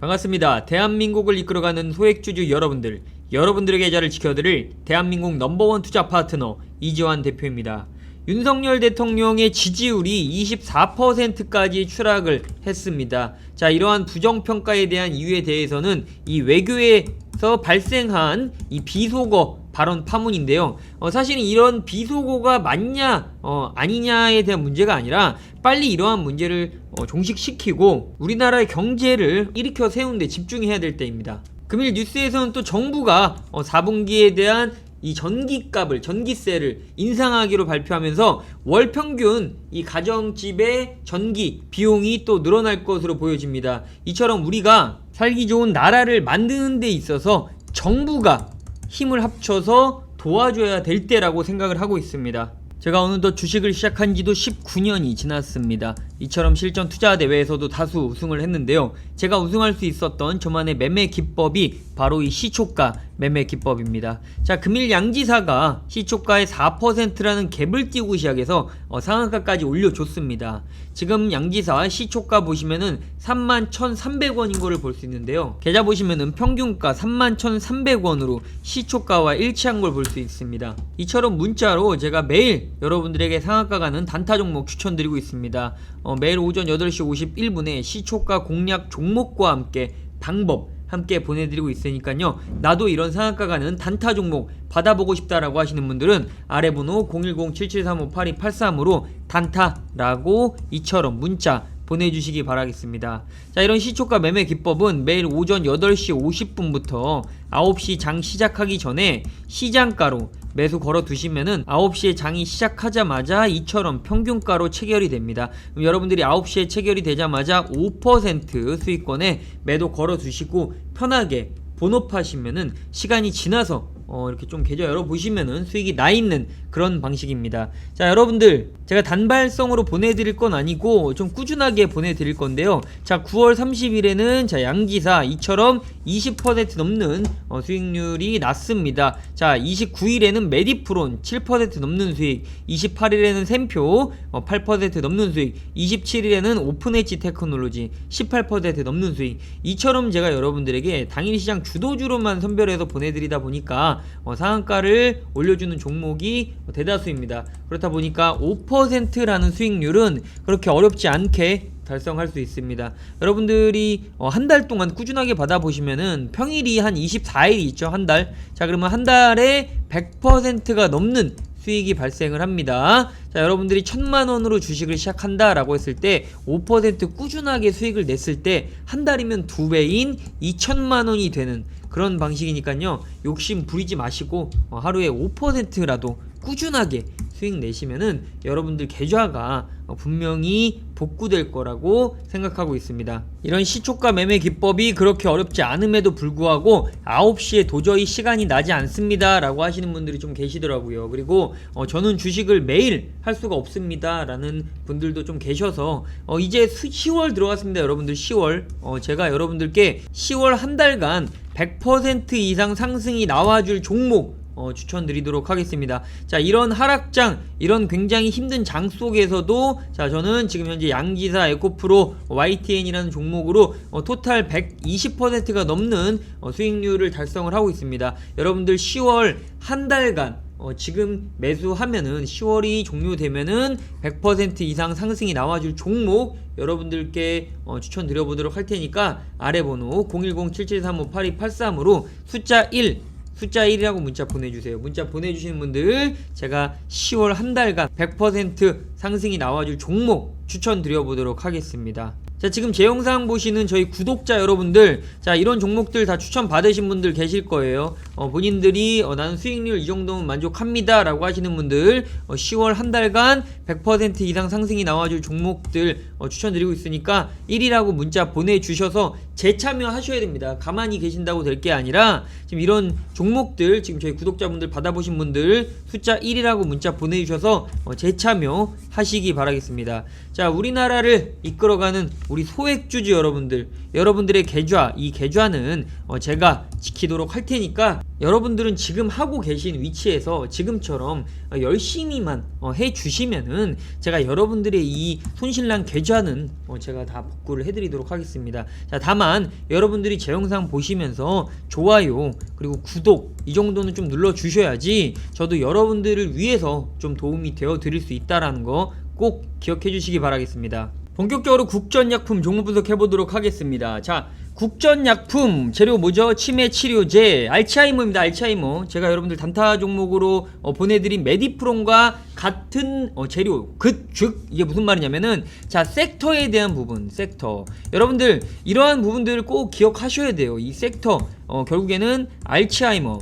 반갑습니다. 대한민국을 이끌어가는 소액주주 여러분들, 여러분들의 계좌를 지켜드릴 대한민국 넘버원 투자 파트너 이지환 대표입니다. 윤석열 대통령의 지지율이 24%까지 추락을 했습니다. 자, 이러한 부정평가에 대한 이유에 대해서는 이 외교에서 발생한 이 비속어 발언 파문인데요. 어, 사실은 이런 비속어가 맞냐, 어, 아니냐에 대한 문제가 아니라 빨리 이러한 문제를 어, 종식시키고 우리나라의 경제를 일으켜 세우는데 집중해야 될 때입니다. 금일 뉴스에서는 또 정부가 어, 4분기에 대한 이 전기값을 전기세를 인상하기로 발표하면서 월 평균 이 가정집의 전기 비용이 또 늘어날 것으로 보여집니다. 이처럼 우리가 살기 좋은 나라를 만드는 데 있어서 정부가 힘을 합쳐서 도와줘야 될 때라고 생각을 하고 있습니다. 제가 어느덧 주식을 시작한 지도 19년이 지났습니다. 이처럼 실전 투자 대회에서도 다수 우승을 했는데요. 제가 우승할 수 있었던 저만의 매매 기법이 바로 이 시초가 매매 기법입니다. 자, 금일 양지사가 시초가의 4%라는 갭을 띄우고 시작해서 어, 상한가까지 올려줬습니다. 지금 양지사 시초가 보시면은 31,300원인 거를 볼 수 있는데요. 계좌 보시면은 평균가 31,300원으로 시초가와 일치한 걸 볼 수 있습니다. 이처럼 문자로 제가 매일 여러분들에게 상한가 가는 단타 종목 추천드리고 있습니다. 어, 매일 오전 8시 51분에 시초가 공략 종목과 함께 방법 함께 보내드리고 있으니까요. 나도 이런 상한가 가는 단타 종목 받아보고 싶다라고 하시는 분들은 아래 번호 010-7735-8283으로 단타라고 이처럼 문자 보내주시기 바라겠습니다. 자, 이런 시초가 매매 기법은 매일 오전 8시 50분부터 9시 장 시작하기 전에 시장가로 매수 걸어 두시면은 9시에 장이 시작하자마자 이처럼 평균가로 체결이 됩니다. 그럼 여러분들이 9시에 체결이 되자마자 5% 수익권에 매도 걸어 두시고 편하게 본업하시면은 시간이 지나서 어, 이렇게 좀 계좌 열어보시면은 수익이 나 있는 그런 방식입니다. 자, 여러분들, 제가 단발성으로 보내드릴 건 아니고 좀 꾸준하게 보내드릴 건데요. 자, 9월 30일에는 자, 양지사 이처럼 20% 넘는 어, 수익률이 났습니다. 자, 29일에는 메디프론 7% 넘는 수익, 28일에는 샘표 어, 8% 넘는 수익, 27일에는 오픈엣지 테크놀로지 18% 넘는 수익. 이처럼 제가 여러분들에게 당일 시장 주도주로만 선별해서 보내드리다 보니까 어, 상한가를 올려주는 종목이 대다수입니다. 그렇다 보니까 5%라는 수익률은 그렇게 어렵지 않게 달성할 수 있습니다. 여러분들이 어, 한 달 동안 꾸준하게 받아보시면은 평일이 한 24일이 있죠. 한 달. 자, 그러면 한 달에 100%가 넘는 수익이 발생을 합니다. 자, 여러분들이 천만 원으로 주식을 시작한다라고 했을 때 5% 꾸준하게 수익을 냈을 때 한 달이면 두 배인 2천만 원이 되는 그런 방식이니까요. 욕심 부리지 마시고 어, 하루에 5%라도 꾸준하게 수익 내시면은 여러분들 계좌가 어, 분명히 복구될 거라고 생각하고 있습니다. 이런 시초가 매매 기법이 그렇게 어렵지 않음에도 불구하고 9시에 도저히 시간이 나지 않습니다. 라고 하시는 분들이 좀 계시더라고요. 그리고 어, 저는 주식을 매일 할 수가 없습니다. 라는 분들도 좀 계셔서 어, 이제 수, 10월 들어갔습니다. 여러분들 10월. 어, 제가 여러분들께 10월 한 달간 100% 이상 상승이 나와줄 종목 어, 추천드리도록 하겠습니다. 자, 이런 하락장, 이런 굉장히 힘든 장 속에서도 자, 저는 지금 현재 양기사 에코프로 YTN이라는 종목으로 어, 토탈 120%가 넘는 어, 수익률을 달성을 하고 있습니다. 여러분들 10월 한 달간 어, 지금 매수하면은 10월이 종료되면은 100% 이상 상승이 나와줄 종목 여러분들께 어, 추천드려보도록 할 테니까 아래 번호 010-7735-8283으로 숫자 1 숫자 1이라고 문자 보내주세요. 문자 보내주시는 분들 제가 10월 한 달간 100% 상승이 나와줄 종목 추천드려보도록 하겠습니다. 자 지금 제 영상 보시는 저희 구독자 여러분들 자 이런 종목들 다 추천 받으신 분들 계실 거예요 어, 본인들이 어, 나는 수익률 이 정도면 만족합니다 라고 하시는 분들 어, 10월 한 달간 100% 이상 상승이 나와줄 종목들 어, 추천드리고 있으니까 1이라고 문자 보내주셔서 재참여 하셔야 됩니다 가만히 계신다고 될 게 아니라 지금 이런 종목들 지금 저희 구독자분들 받아보신 분들 숫자 1이라고 문자 보내주셔서 어, 재참여 하시기 바라겠습니다 자 우리나라를 이끌어가는 우리 소액주주 여러분들 여러분들의 계좌 이 계좌는 어, 제가 지키도록 할 테니까 여러분들은 지금 하고 계신 위치에서 지금처럼 어, 열심히만 어, 해 주시면은 제가 여러분들의 이 손실난 계좌는 어, 제가 다 복구를 해드리도록 하겠습니다. 자 다만 여러분들이 제 영상 보시면서 좋아요 그리고 구독 이 정도는 좀 눌러 주셔야지 저도 여러분들을 위해서 좀 도움이 되어 드릴 수 있다라는 거 꼭 기억해 주시기 바라겠습니다. 본격적으로 국전약품 종목 분석해 보도록 하겠습니다. 자, 국전약품 재료 뭐죠? 치매 치료제 알츠하이머입니다. 알츠하이머. 제가 여러분들 단타 종목으로 어, 보내드린 메디프론과 같은 어, 재료 그 즉 이게 무슨 말이냐면은 자 섹터에 대한 부분 섹터 여러분들 이러한 부분들을 꼭 기억하셔야 돼요. 이 섹터 어, 결국에는 알츠하이머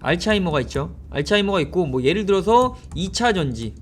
알츠하이머가 있죠. 알츠하이머가 있고 뭐 예를 들어서 2차 전지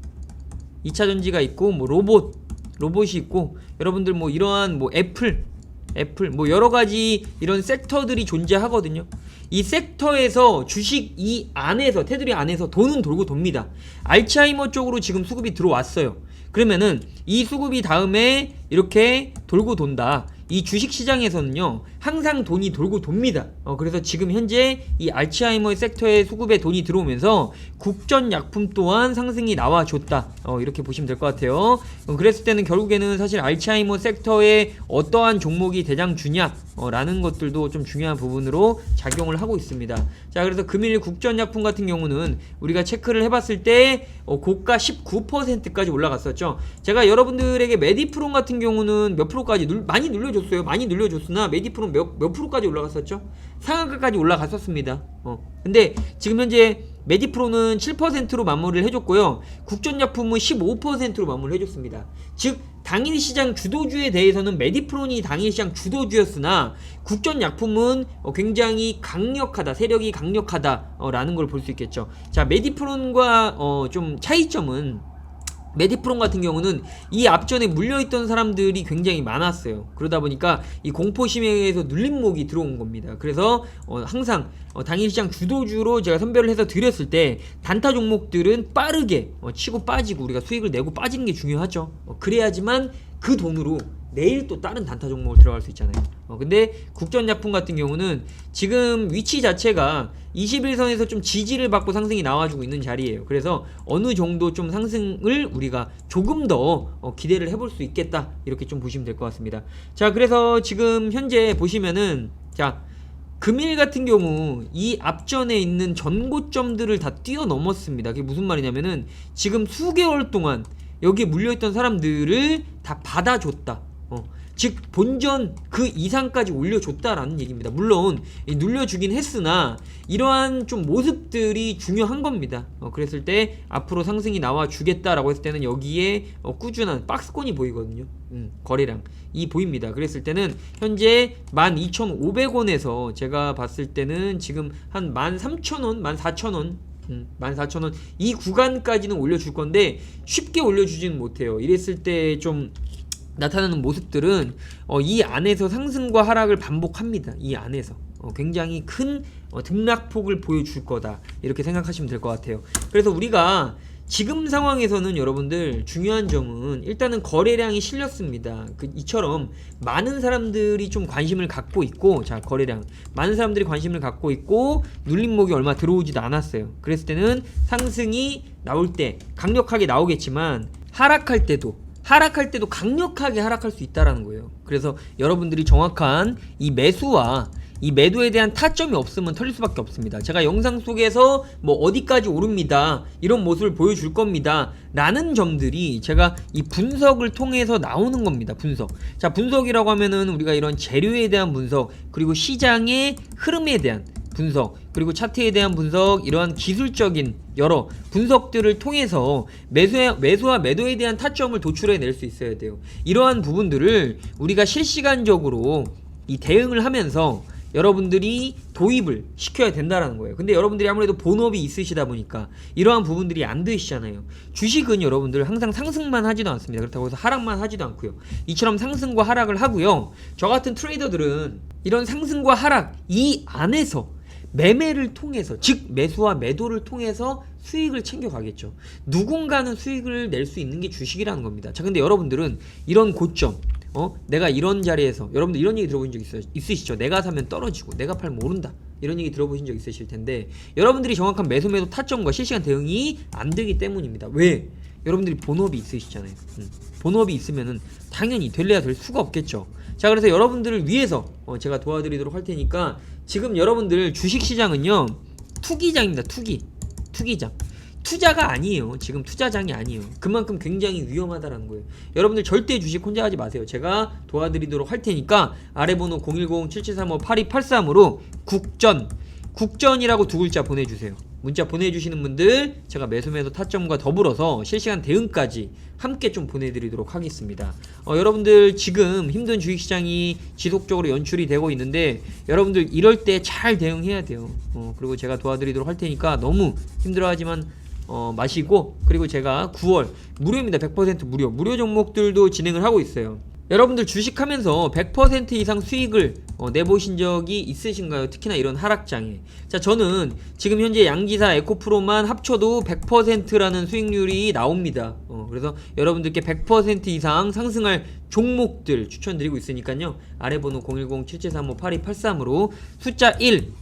2차 전지가 있고 뭐 로봇 로봇이 있고 여러분들 뭐 이러한 뭐 애플 애플 뭐 여러 가지 이런 섹터들이 존재하거든요. 이 섹터에서 주식 이 안에서 테두리 안에서 돈은 돌고 돕니다. 알츠하이머 쪽으로 지금 수급이 들어왔어요. 그러면은 이 수급이 다음에 이렇게 돌고 돈다. 이 주식 시장에서는요 항상 돈이 돌고 돕니다. 어, 그래서 지금 현재 이 알츠하이머 섹터의 수급에 돈이 들어오면서 국전 약품 또한 상승이 나와줬다. 어, 이렇게 보시면 될 것 같아요. 어, 그랬을 때는 결국에는 사실 알츠하이머 섹터에 어떠한 종목이 대장 주냐 어, 라는 것들도 좀 중요한 부분으로 작용을 하고 있습니다. 자 그래서 금일 국전 약품 같은 경우는 우리가 체크를 해봤을 때 어, 고가 19%까지 올라갔었죠. 제가 여러분들에게 메디프론 같은 경우는 몇 프로까지 눌, 많이 눌려줬어요. 많이 눌려줬으나 메디프론 몇, 몇 프로까지 올라갔었죠? 상한가까지 올라갔었습니다. 어. 근데 지금 현재 메디프로는 7%로 마무리를 해줬고요. 국전약품은 15%로 마무리를 해줬습니다. 즉 당일 시장 주도주에 대해서는 메디프론이 당일 시장 주도주였으나 국전약품은 어, 굉장히 강력하다, 세력이 강력하다라는 걸 볼 수 있겠죠. 자 메디프론과 어, 좀 차이점은 메디프론 같은 경우는 이 앞전에 물려있던 사람들이 굉장히 많았어요. 그러다 보니까 이 공포심에 의해서 눌림목이 들어온 겁니다. 그래서 어, 항상 어, 당일 시장 주도주로 제가 선별을 해서 드렸을 때 단타 종목들은 빠르게 어, 치고 빠지고 우리가 수익을 내고 빠지는 게 중요하죠. 어, 그래야지만 그 돈으로 내일 또 다른 단타 종목을 들어갈 수 있잖아요. 어, 근데 국전약품 같은 경우는 지금 위치 자체가 21선에서 좀 지지를 받고 상승이 나와주고 있는 자리예요. 그래서 어느 정도 좀 상승을 우리가 조금 더 어, 기대를 해볼 수 있겠다. 이렇게 좀 보시면 될 것 같습니다. 자, 그래서 지금 현재 보시면은 자, 금일 같은 경우 이 앞전에 있는 전고점들을 다 뛰어넘었습니다. 그게 무슨 말이냐면은 지금 수개월 동안 여기에 물려있던 사람들을 다 받아줬다. 어. 즉 본전 그 이상까지 올려줬다라는 얘기입니다. 물론 이 눌려주긴 했으나 이러한 좀 모습들이 중요한 겁니다. 어, 그랬을 때 앞으로 상승이 나와 주겠다라고 했을 때는 여기에 어, 꾸준한 박스권이 보이거든요. 음, 거래량 이 보입니다. 그랬을 때는 현재 12,500원에서 제가 봤을 때는 지금 한 13,000원, 14,000원 음, 14,000원 이 구간까지는 올려줄 건데 쉽게 올려주지는 못해요. 이랬을 때좀 나타나는 모습들은 어, 이 안에서 상승과 하락을 반복합니다. 이 안에서 어, 굉장히 큰 어, 등락폭을 보여줄 거다 이렇게 생각하시면 될 것 같아요. 그래서 우리가 지금 상황에서는 여러분들 중요한 점은 일단은 거래량이 실렸습니다. 그 이처럼 많은 사람들이 좀 관심을 갖고 있고 자 거래량 많은 사람들이 관심을 갖고 있고 눌림목이 얼마 들어오지도 않았어요. 그랬을 때는 상승이 나올 때 강력하게 나오겠지만 하락할 때도 하락할 때도 강력하게 하락할 수 있다라는 거예요. 그래서 여러분들이 정확한 이 매수와 이 매도에 대한 타점이 없으면 털릴 수밖에 없습니다. 제가 영상 속에서 뭐 어디까지 오릅니다. 이런 모습을 보여줄 겁니다. 라는 점들이 제가 이 분석을 통해서 나오는 겁니다. 분석. 자, 분석이라고 하면은 우리가 이런 재료에 대한 분석, 그리고 시장의 흐름에 대한 분석 그리고 차트에 대한 분석 이러한 기술적인 여러 분석들을 통해서 매수와, 매수와 매도에 대한 타점을 도출해 낼 수 있어야 돼요 이러한 부분들을 우리가 실시간적으로 이 대응을 하면서 여러분들이 도입을 시켜야 된다라는 거예요. 근데 여러분들이 아무래도 본업이 있으시다 보니까 이러한 부분들이 안 되시잖아요. 주식은 여러분들 항상 상승만 하지도 않습니다. 그렇다고 해서 하락만 하지도 않고요. 이처럼 상승과 하락을 하고요. 저 같은 트레이더들은 이런 상승과 하락 이 안에서 매매를 통해서 즉 매수와 매도를 통해서 수익을 챙겨가겠죠. 누군가는 수익을 낼 수 있는 게 주식이라는 겁니다. 자, 근데 여러분들은 이런 고점 어 내가 이런 자리에서 여러분들 이런 얘기 들어보신 적 있어 있으시죠? 내가 사면 떨어지고 내가 팔면 오른다 이런 얘기 들어보신 적 있으실 텐데 여러분들이 정확한 매수 매도 타점과 실시간 대응이 안 되기 때문입니다. 왜? 여러분들이 본업이 있으시잖아요. 음. 본업이 있으면은 당연히 될래야 될 수가 없겠죠. 자 그래서 여러분들을 위해서 어, 제가 도와드리도록 할 테니까 지금 여러분들 주식 시장은요 투기장입니다. 투기 투기장. 투자가 아니에요. 지금 투자장이 아니에요. 그만큼 굉장히 위험하다라는 거예요. 여러분들 절대 주식 혼자 하지 마세요. 제가 도와드리도록 할 테니까 아래 번호 010-7735-8283으로 국전 국전이라고 두 글자 보내주세요. 문자 보내주시는 분들 제가 매수매도 타점과 더불어서 실시간 대응까지 함께 좀 보내드리도록 하겠습니다. 어, 여러분들 지금 힘든 주식시장이 지속적으로 연출이 되고 있는데 여러분들 이럴 때 잘 대응해야 돼요. 어, 그리고 제가 도와드리도록 할 테니까 너무 힘들어하지만 어, 마시고 그리고 제가 9월 무료입니다. 100% 무료. 무료 종목들도 진행을 하고 있어요. 여러분들 주식하면서 100% 이상 수익을 어, 내보신 적이 있으신가요? 특히나 이런 하락장에. 자, 저는 지금 현재 양지사 에코프로만 합쳐도 100%라는 수익률이 나옵니다. 어, 그래서 여러분들께 100% 이상 상승할 종목들 추천드리고 있으니까요. 아래 번호 010-7735-8283으로 숫자 1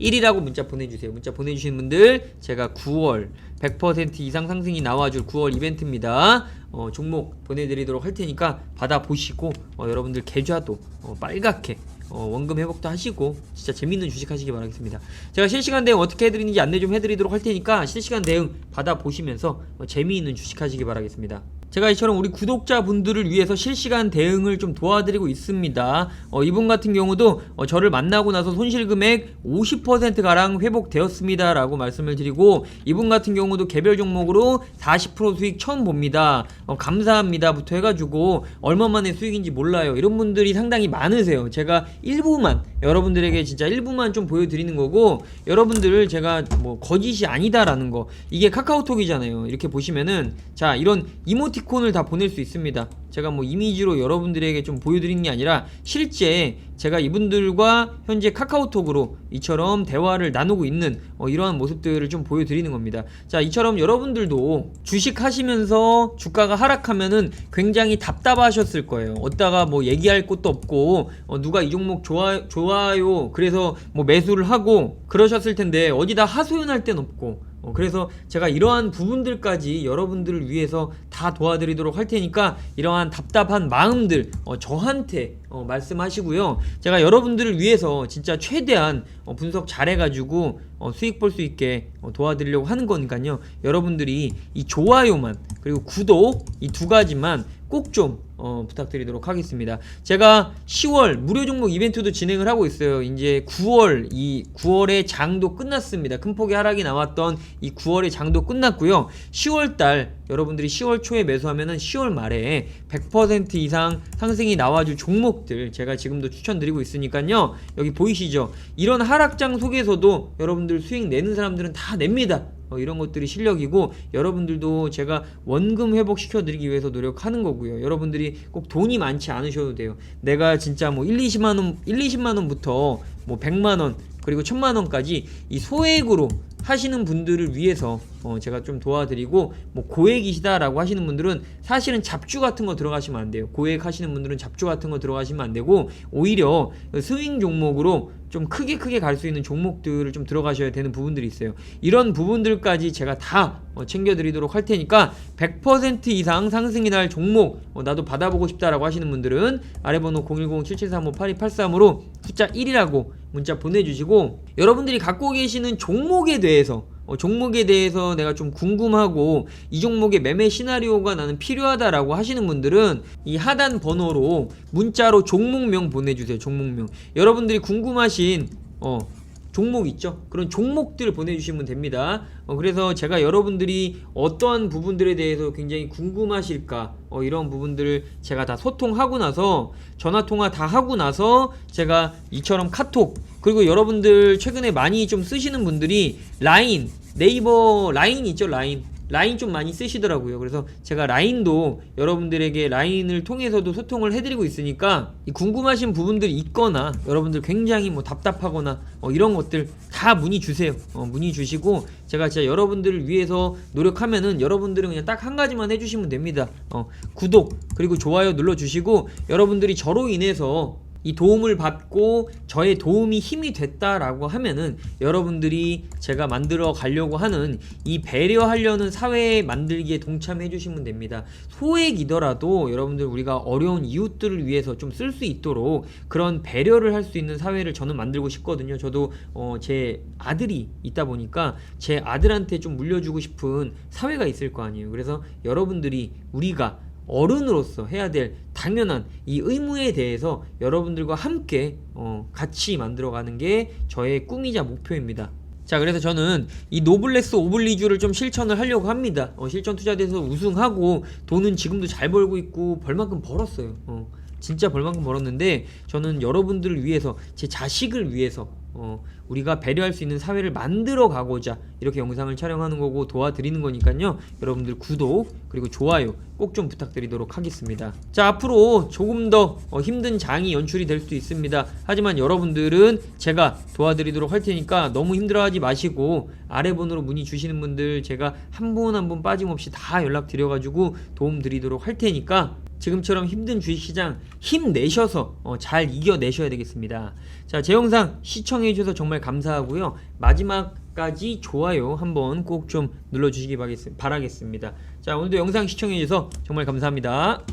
1이라고 문자 보내주세요. 문자 보내주시는 분들 제가 9월 100% 이상 상승이 나와줄 9월 이벤트입니다. 어, 종목 보내드리도록 할 테니까 받아보시고 어, 여러분들 계좌도 어, 빨갛게 어, 원금 회복도 하시고 진짜 재밌는 주식 하시기 바라겠습니다. 제가 실시간 대응 어떻게 해드리는지 안내 좀 해드리도록 할 테니까 실시간 대응 받아보시면서 어, 재미있는 주식 하시기 바라겠습니다. 제가 이처럼 우리 구독자분들을 위해서 실시간 대응을 좀 도와드리고 있습니다. 어, 이분 같은 경우도 어, 저를 만나고 나서 손실 금액 50%가량 회복되었습니다. 라고 말씀을 드리고 이분 같은 경우도 개별 종목으로 40% 수익 처음 봅니다. 어, 감사합니다부터 해가지고 얼마만의 수익인지 몰라요. 이런 분들이 상당히 많으세요. 제가 일부만 여러분들에게 진짜 일부만 좀 보여드리는 거고 여러분들을 제가 뭐 거짓이 아니다라는 거 이게 카카오톡이잖아요. 이렇게 보시면은 자 이런 이모티 콘을 다 보낼 수 있습니다. 제가 뭐 이미지로 여러분들에게 좀 보여드리는 게 아니라 실제 제가 이분들과 현재 카카오톡으로 이처럼 대화를 나누고 있는 어, 이러한 모습들을 좀 보여드리는 겁니다. 자, 이처럼 여러분들도 주식 하시면서 주가가 하락하면은 굉장히 답답하셨을 거예요. 어디다가 뭐 얘기할 곳도 없고 어, 누가 이 종목 좋아 좋아요. 그래서 뭐 매수를 하고 그러셨을 텐데 어디다 하소연할 데는 없고 어, 그래서 제가 이러한 부분들까지 여러분들을 위해서 다 도와드리도록 할 테니까 이러한 답답한 마음들 어, 저한테 어, 말씀하시고요. 제가 여러분들을 위해서 진짜 최대한 어, 분석 잘해가지고 어, 수익 볼 수 있게 어, 도와드리려고 하는 거니까요. 여러분들이 이 좋아요만 그리고 구독 이 두 가지만 꼭좀 어, 부탁드리도록 하겠습니다. 제가 10월 무료 종목 이벤트도 진행을 하고 있어요. 이제 9월 이 9월의 장도 끝났습니다. 큰 폭의 하락이 나왔던 이 9월의 장도 끝났고요. 10월 달 여러분들이 10월 초에 매수하면은 10월 말에 100% 이상 상승이 나와줄 종목들 제가 지금도 추천드리고 있으니까요. 여기 보이시죠? 이런 하락장 속에서도 여러분들 수익 내는 사람들은 다 냅니다. 어, 이런 것들이 실력이고 여러분들도 제가 원금 회복 시켜 드리기 위해서 노력하는 거고요. 여러분들이 꼭 돈이 많지 않으셔도 돼요. 내가 진짜 뭐 1, 20만 원, 1, 20만 원부터 뭐 100만 원 그리고 1000만 원까지 이 소액으로 하시는 분들을 위해서 어 제가 좀 도와드리고 뭐 고액이시다라고 하시는 분들은 사실은 잡주 같은 거 들어가시면 안 돼요. 고액 하시는 분들은 잡주 같은 거 들어가시면 안 되고 오히려 스윙 종목으로 좀 크게 크게 갈 수 있는 종목들을 좀 들어가셔야 되는 부분들이 있어요. 이런 부분들까지 제가 다 어, 챙겨드리도록 할 테니까 100% 이상 상승이 날 종목 어, 나도 받아보고 싶다라고 하시는 분들은 아래 번호 010-7735-8283으로 숫자 1이라고 문자 보내주시고 여러분들이 갖고 계시는 종목에 대해서 어, 종목에 대해서 내가 좀 궁금하고 이 종목의 매매 시나리오가 나는 필요하다라고 하시는 분들은 이 하단 번호로 문자로 종목명 보내주세요. 종목명. 여러분들이 궁금하신 어, 종목 있죠? 그런 종목들 보내주시면 됩니다. 어, 그래서 제가 여러분들이 어떠한 부분들에 대해서 굉장히 궁금하실까, 어, 이런 부분들을 제가 다 소통하고 나서, 전화 통화 다 하고 나서, 제가 이처럼 카톡, 그리고 여러분들 최근에 많이 좀 쓰시는 분들이 라인, 네이버 라인 있죠? 라인. 라인 좀 많이 쓰시더라고요. 그래서 제가 라인도 여러분들에게 라인을 통해서도 소통을 해드리고 있으니까 이 궁금하신 부분들이 있거나 여러분들 굉장히 뭐 답답하거나 어, 이런 것들 다 문의 주세요. 어, 문의 주시고 제가 진짜 여러분들을 위해서 노력하면은 여러분들은 그냥 딱 한 가지만 해주시면 됩니다. 어, 구독 그리고 좋아요 눌러주시고 여러분들이 저로 인해서 이 도움을 받고 저의 도움이 힘이 됐다라고 하면은 여러분들이 제가 만들어 가려고 하는 이 배려하려는 사회 만들기에 동참해 주시면 됩니다. 소액이더라도 여러분들 우리가 어려운 이웃들을 위해서 좀 쓸 수 있도록 그런 배려를 할 수 있는 사회를 저는 만들고 싶거든요. 저도 어, 제 아들이 있다 보니까 제 아들한테 좀 물려주고 싶은 사회가 있을 거 아니에요. 그래서 여러분들이 우리가 어른으로서 해야 될 당연한 이 의무에 대해서 여러분들과 함께 어, 같이 만들어가는 게 저의 꿈이자 목표입니다. 자 그래서 저는 이 노블레스 오블리주를 좀 실천을 하려고 합니다. 어, 실전 투자돼서 우승하고 돈은 지금도 잘 벌고 있고 벌만큼 벌었어요. 어, 진짜 벌만큼 벌었는데 저는 여러분들을 위해서 제 자식을 위해서 어, 우리가 배려할 수 있는 사회를 만들어 가고자 이렇게 영상을 촬영하는 거고 도와드리는 거니까요. 여러분들 구독 그리고 좋아요 꼭 좀 부탁드리도록 하겠습니다. 자 앞으로 조금 더 어, 힘든 장이 연출이 될 수도 있습니다. 하지만 여러분들은 제가 도와드리도록 할 테니까 너무 힘들어하지 마시고 아래 번호로 문의 주시는 분들 제가 한 분 한 분 빠짐없이 다 연락 드려가지고 도움 드리도록 할 테니까 지금처럼 힘든 주식시장 힘내셔서 어, 잘 이겨내셔야 되겠습니다. 자, 제 영상 시청해주셔서 정말 감사하고요. 마지막까지 좋아요 한번 꼭 좀 눌러주시기 바라겠- 바라겠습니다. 자, 오늘도 영상 시청해주셔서 정말 감사합니다.